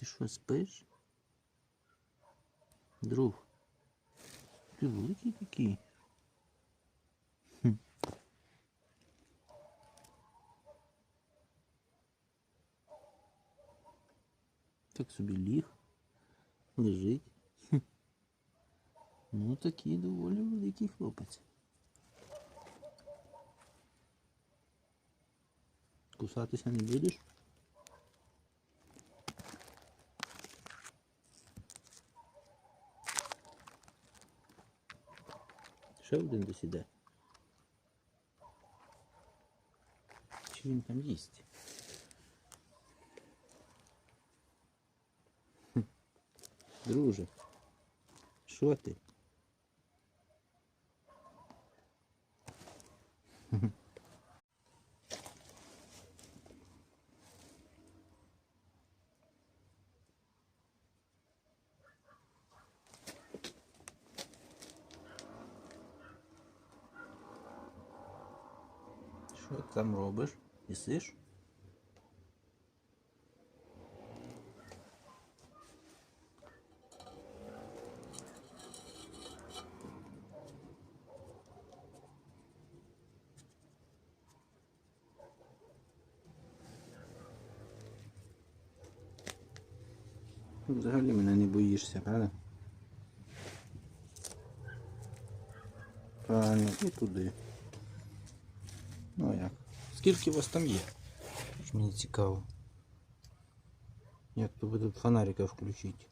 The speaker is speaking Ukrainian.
Ти що, спиш? Друг. Ти великий такий. Так собі ліг, лежить. Ну такий доволі великий хлопець. Кусатися не будеш? Ще один десь іде. Чи він там їсть? Хм. Друже, що ти? Що ти там робиш? Їсиш? Взагалі мене не боїшся, правда? Правильно, і туди. Ну як? Скільки у вас там є? Мені цікаво. Як то буде фонарика включити?